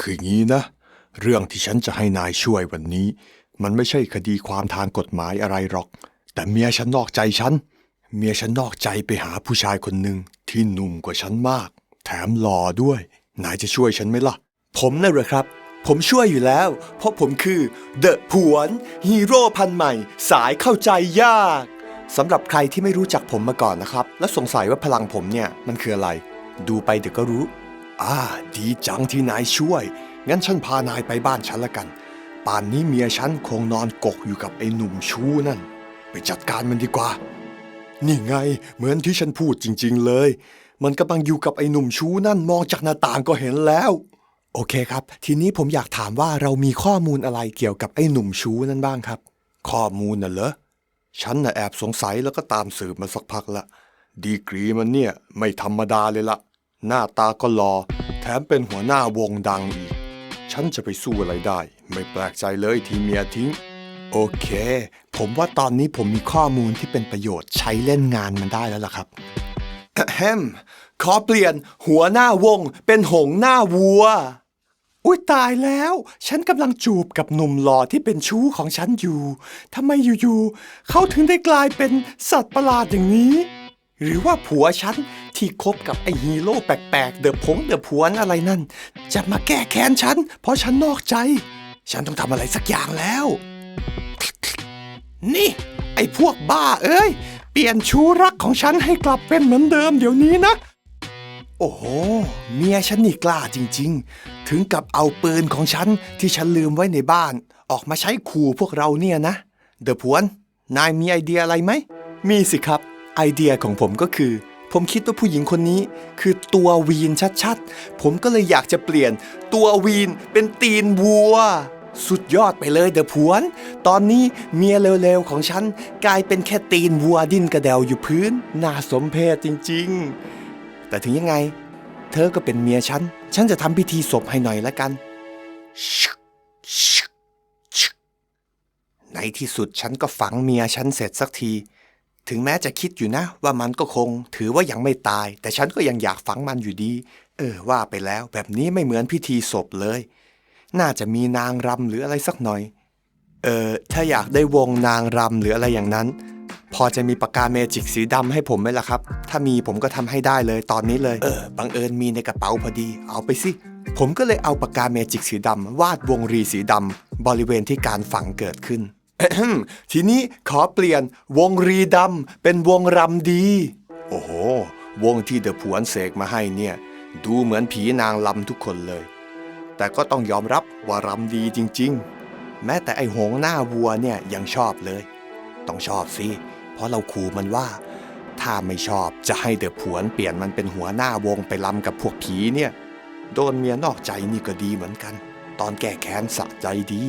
คืองี้นะ เรื่องที่ฉันจะให้นายช่วยวันนี้ มันไม่ใช่คดีความทางกฎหมายอะไรหรอก แต่เมียฉันนอกใจฉัน เมียฉันนอกใจไปหาผู้ชายคนหนึ่งที่หนุ่มกว่าฉันมาก แถมหล่อด้วย นายจะช่วยฉันไหมล่ะ ผมน่ะเหรอครับ ผมช่วยอยู่แล้ว เพราะผมคือเดอะผวนฮีโร่พันใหม่ สายเข้าใจยากสำหรับใครที่ไม่รู้จักผมมาก่อนนะครับ และสงสัยว่าพลังผมเนี่ยมันคืออะไร ดูไปเดี๋ยวก็รู้ อ่า ดีจังที่นายช่วย งั้นฉันพานายไปบ้านฉันละกัน ป่านนี้เมียฉันคงนอนกกอยู่กับไอ้หนุ่มชู้นั่น ไปจัดการมันดีกว่า นี่ไง เหมือนที่ฉันพูดจริง ๆ เลย มันกำลังอยู่กับไอ้หนุ่มชู้นั่นมองจากหน้าต่างก็เห็นแล้ว โอเคครับ ทีนี้ผมอยากถามว่าเรามีข้อมูลอะไรเกี่ยวกับไอ้หนุ่มชู้นั่นบ้างครับ ข้อมูลน่ะเหรอ ฉันน่ะแอบสงสัยแล้วก็ตามสืบมาสักพักละ ดีกรีมันเนี่ยไม่ธรรมดาเลยละ หน้าตาก็หลอ่อแถมเป็นหัวหน้าวงดังอีก ฉันจะไปสู้อะไรได้ ไม่แปลกใจเลยที่เมียทิ้ง โอเค ผมว่าตอนนี้ผมมีข้อมูลที่เป็นประโยชน์ใช้เล่นงานมันได้แล้วล่ะครับแฮมขอเปลี่ยนหัวหน้าวงเป็นหงหน้าวัว อุ้ยตายแล้ว ฉันกำลังจูบกับหนุ่มหล่อที่เป็นชู้ของฉันอยู่ทำไมอยู่ๆเขาถึงได้กลายเป็นสัตว์ประหลาดอย่างนี้ หรือว่าผัวฉันที่คบกับไอฮีโร่แปลกๆ เดอะพงเดอะผวนอะไรนั่น จะมาแก้แค้นฉัน เพราะฉันนอกใจ ฉันต้องทำอะไรสักอย่างแล้ว นี่ ไอพวกบ้าเอ้ย เปลี่ยนชูรักของฉันให้กลับเป็นเหมือนเดิมเดี๋ยวนี้นะ โอ้โห เมียฉันนี่กล้าจริง ๆ ถึงกับเอาปืนของฉันที่ฉันลืมไว้ในบ้าน ออกมาใช้ขู่พวกเราเนี่ยนะ เดอะพวน นายมีไอเดียอะไรไหม มีสิครับ ไอเดียของผมก็คือ ผมคิดว่าผู้หญิงคนนี้ คือตัววีนชัดๆ ผมก็เลยอยากจะเปลี่ยน ตัววีนเป็นตีนวัว สุดยอดไปเลยเดอะพวน ตอนนี้เมียเร็วๆของฉัน กลายเป็นแค่ตีนวัวดิ้นกระเดวอยู่พื้น น่าสมเพชจริงๆ แต่ถึงยังไง เธอก็เป็นเมียฉัน ฉันจะทำพิธีศพให้หน่อยละกัน ในที่สุดฉันก็ฝังเมียฉันเสร็จสักที ถึงแม้จะคิดอยู่นะ ว่ามันก็คง ถือว่ายังไม่ตาย แต่ฉันก็ยังอยากฝังมันอยู่ดี เออ ว่าไปแล้ว แบบนี้ไม่เหมือนพิธีศพเลย น่าจะมีนางรำหรืออะไรสักหน่อย เออถ้าอยากได้วงนางรำหรืออะไรอย่างนั้น พอจะมีปากกาเมจิกสีดำให้ผมไหมล่ะครับ ถ้ามีผมก็ทำให้ได้เลยตอนนี้เลย เออ บังเอิญมีในกระเป๋าพอดี เอาไปสิผมก็เลยเอาปากกาเมจิกสีดำวาดวงรีสีดำบริเวณที่การฝังเกิดขึ้น ทีนี้ขอเปลี่ยนวงรีดำเป็นวงรำดี โอ้โห วงที่เดอะผวนเสกมาให้เนี่ย ดูเหมือนผีนางลำทุกคนเลย แต่ก็ต้องยอมรับว่ารำดีจริง ๆ แม้แต่ไอหงหน้าวัวเนี่ยยังชอบเลย ต้องชอบสิ เพราะเราขู่มันว่า ถ้าไม่ชอบจะให้เดอะผวนเปลี่ยนมันเป็นหัวหน้าวงไปลำกับพวกผีเนี่ย โดนเมียนอกใจนี่ก็ดีเหมือนกัน ตอนแก้แค้นสะใจดี